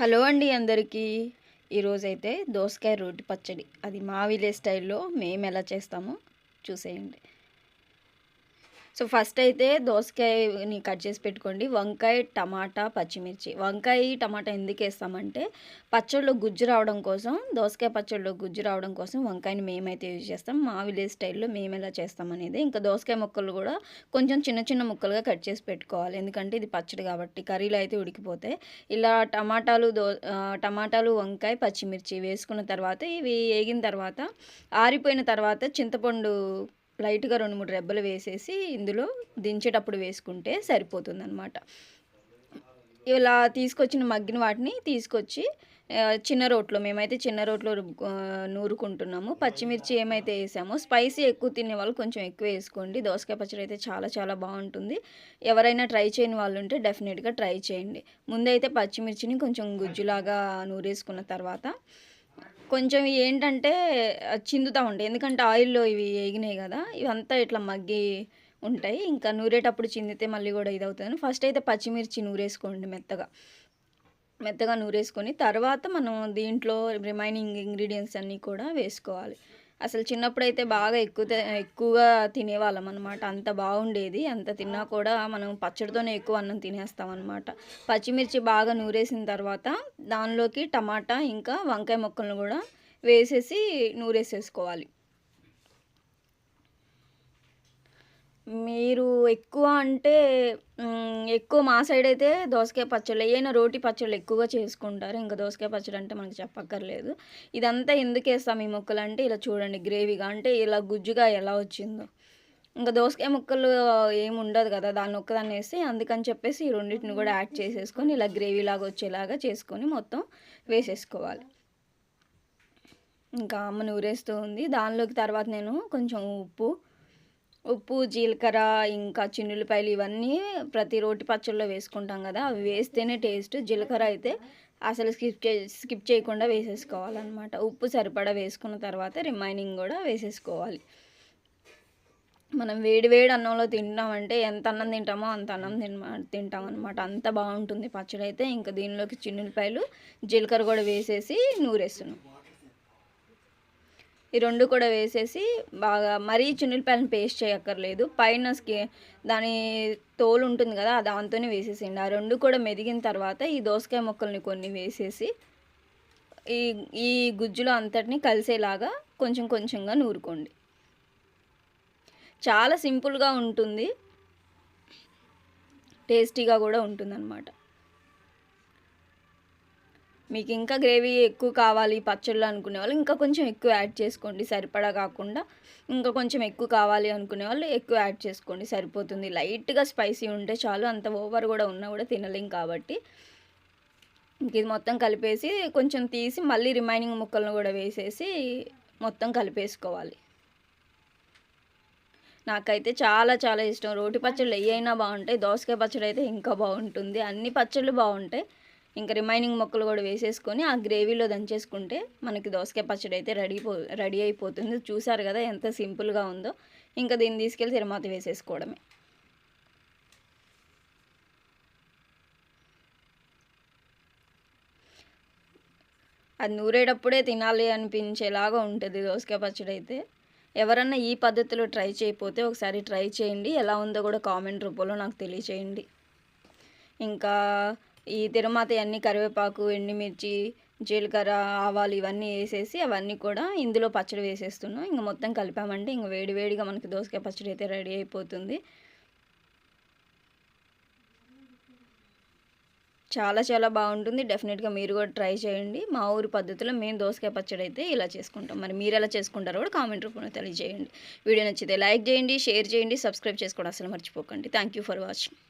Hello అండి అందరికీ. ఈరోజైతే దోసకాయ రోటి పచ్చడి. అది మా విలేజ్ స్టైల్లో మేము ఎలా చేస్తామో చూసేయండి. సో ఫస్ట్ అయితే దోసకాయని కట్ చేసి పెట్టుకోండి. వంకాయ టమాటా పచ్చిమిర్చి. వంకాయ టమాటా ఎందుకు వేస్తామంటే పచ్చళ్ళలో గుజ్జు రావడం కోసం దోసకాయ పచ్చళ్ళలో గుజ్జు రావడం కోసం వంకాయని మేమైతే యూజ్ చేస్తాం. మా విలేజ్ స్టైల్లో మేము ఎలా చేస్తాం అనేది ఇంకా దోసకాయ ముక్కలు కూడా కొంచెం చిన్న చిన్న ముక్కలుగా కట్ చేసి పెట్టుకోవాలి. ఎందుకంటే ఇది పచ్చడి కాబట్టి కర్రీలో అయితే ఉడికిపోతే ఇలా టమాటాలు దో టమాటాలు వంకాయ పచ్చిమిర్చి వేసుకున్న తర్వాత ఇవి వేగిన తర్వాత ఆరిపోయిన తర్వాత చింతపండు లైట్గా రెండు మూడు రెబ్బలు వేసేసి ఇందులో దించేటప్పుడు వేసుకుంటే సరిపోతుంది అనమాట ఇలా తీసుకొచ్చిన మగ్గిన వాటిని తీసుకొచ్చి చిన్న రోట్లో మేమైతే చిన్న రోట్లో నూరుకుంటున్నాము. పచ్చిమిర్చి ఏమైతే వేసామో స్పైసీ ఎక్కువ తినే వాళ్ళు కొంచెం ఎక్కువ వేసుకోండి. దోసకాయ పచ్చడి అయితే చాలా చాలా బాగుంటుంది. ఎవరైనా ట్రై చేయని వాళ్ళు ఉంటే డెఫినెట్గా ట్రై చేయండి. ముందైతే పచ్చిమిర్చిని కొంచెం గుజ్జులాగా నూరేసుకున్న తర్వాత కొంచెం ఏంటంటే చిందుతూ ఉంటాయి. ఎందుకంటే ఆయిల్లో ఇవి వేగినాయి కదా ఇవంతా ఇట్లా మగ్గి ఉంటాయి. ఇంకా నూరేటప్పుడు చిందితే మళ్ళీ కూడా ఇది అవుతుంది ఫస్ట్ అయితే పచ్చిమిర్చి నూరేసుకోండి మెత్తగా. మెత్తగా నూరేసుకొని తర్వాత మనం దీంట్లో రిమైనింగ్ ఇంగ్రీడియంట్స్ అన్నీ కూడా వేసుకోవాలి. అసలు చిన్నప్పుడైతే బాగా ఎక్కువ ఎక్కువగా తినేవాళ్ళం అనమాట అంత బాగుండేది. అంత తిన్నా కూడా మనం పచ్చడితోనే ఎక్కువ అన్నం తినేస్తాం అనమాట పచ్చిమిర్చి బాగా నూరేసిన తర్వాత దానిలోకి టమాటా ఇంకా వంకాయ ముక్కలను కూడా వేసేసి నూరేసేసుకోవాలి. మీరు ఎక్కువ అంటే ఎక్కువ మా సైడ్ అయితే దోసకాయ పచ్చళ్ళు ఏమైనా రోటి పచ్చళ్ళు ఎక్కువగా చేసుకుంటారు. ఇంకా దోసకాయ పచ్చడి అంటే మనకు చెప్పక్కర్లేదు. ఇదంతా ఎందుకు వేస్తాం ఈ ముక్కలు అంటే ఇలా చూడండి గ్రేవీగా అంటే ఇలా గుజ్జుగా ఎలా వచ్చిందో. ఇంకా దోసకాయ ముక్కలు ఏమి ఉండదు కదా దాన్ని ఒక్కదాన్ని వేస్తే అందుకని చెప్పేసి ఈ రెండింటిని కూడా యాడ్ చేసేసుకొని ఇలా గ్రేవీ లాగా వచ్చేలాగా చేసుకొని మొత్తం వేసేసుకోవాలి. ఇంకా అమ్మ నూరేస్తూ ఉంది. దానిలోకి తర్వాత నేను కొంచెం ఉప్పు ఉప్పు జీలకర్ర ఇంకా చిన్నులపాయలు ఇవన్నీ ప్రతి రోటి పచ్చళ్ళలో వేసుకుంటాం కదా అవి వేస్తేనే టేస్ట్. జీలకర్ర అయితే అసలు స్కిప్ చే స్కిప్ చేయకుండా వేసేసుకోవాలన్నమాట. ఉప్పు సరిపడా వేసుకున్న తర్వాత రిమైనింగ్ కూడా వేసేసుకోవాలి. మనం వేడి వేడి అన్నంలో తింటామంటే ఎంత అన్నం తింటామో అంత అన్నం తిన తింటాం అనమాట అంత బాగుంటుంది పచ్చడి అయితే ఇంకా దీనిలోకి చిన్నులపాయలు జీలకర్ర కూడా వేసేసి నూరేస్తున్నాం. ఈ రెండు కూడా వేసేసి బాగా మరీ చున్నులపాయలను పేస్ట్ చేయక్కర్లేదు. పైన స్కి దాని తోలు ఉంటుంది కదా దాంతోనే వేసేసేయండి. ఆ రెండు కూడా మెదిగిన తర్వాత ఈ దోసకాయ ముక్కల్ని కొన్ని వేసేసి ఈ ఈ గుజ్జులో అంతటిని కలిసేలాగా కొంచెం కొంచెంగా నూరుకోండి. చాలా సింపుల్గా ఉంటుంది. టేస్టీగా కూడా ఉంటుందన్నమాట. మీకు ఇంకా గ్రేవీ ఎక్కువ కావాలి పచ్చళ్ళు అనుకునే వాళ్ళు ఇంకా కొంచెం ఎక్కువ యాడ్ చేసుకోండి. సరిపడా కాకుండా ఇంకా కొంచెం ఎక్కువ కావాలి అనుకునే వాళ్ళు ఎక్కువ యాడ్ చేసుకోండి. సరిపోతుంది. లైట్గా స్పైసీ ఉంటే చాలు. అంత ఓవర్ కూడా ఉన్నా కూడా తినలేం కాబట్టి. ఇంక ఇది మొత్తం కలిపేసి కొంచెం తీసి మళ్ళీ రిమైనింగ్ ముక్కలను కూడా వేసేసి మొత్తం కలిపేసుకోవాలి. నాకైతే చాలా చాలా ఇష్టం. రోటి పచ్చళ్ళు ఏ అయినా బాగుంటాయి. దోసకాయ పచ్చడి అయితే ఇంకా బాగుంటుంది. అన్ని పచ్చళ్ళు బాగుంటాయి. ఇంకా రిమైనింగ్ మొక్కలు కూడా వేసేసుకొని ఆ గ్రేవీలో దంచేసుకుంటే మనకి దోసకాయ పచ్చడి అయితే రెడీ రెడీ అయిపోతుంది. చూసారు కదా ఎంత సింపుల్గా ఉందో. ఇంకా దీన్ని తీసుకెళ్ళి తిరుమాత వేసేసుకోవడమే. అది నూరేటప్పుడే తినాలి అనిపించేలాగా ఉంటుంది దోసకాయ పచ్చడి అయితే. ఎవరన్నా ఈ పద్ధతిలో ట్రై చేయకపోతే ఒకసారి ట్రై చేయండి. ఎలా ఉందో కూడా కామెంట్ రూపంలో నాకు తెలియచేయండి. ఇంకా ఈ తిరుమాత అన్ని కరివేపాకు ఎండుమిర్చి జీలకర్ర ఆవాలు ఇవన్నీ వేసేసి అవన్నీ కూడా ఇందులో పచ్చడి వేసేస్తున్నాం. ఇంక మొత్తం కలిపామంటే ఇంక వేడివేడిగా మనకి దోసకాయ పచ్చడి అయితే రెడీ అయిపోతుంది. చాలా చాలా బాగుంటుంది. డెఫినెట్గా మీరు కూడా ట్రై చేయండి. మా ఊరి పద్ధతిలో మేము దోసకాయ పచ్చడి అయితే ఇలా చేసుకుంటాం. మరి మీరు ఎలా చేసుకుంటారో కూడా కామెంట్ రూపంలో తెలియజేయండి. వీడియో నచ్చితే లైక్ చేయండి షేర్ చేయండి సబ్స్క్రైబ్ చేసుకోవడం అసలు మర్చిపోకండి. Thank you for watching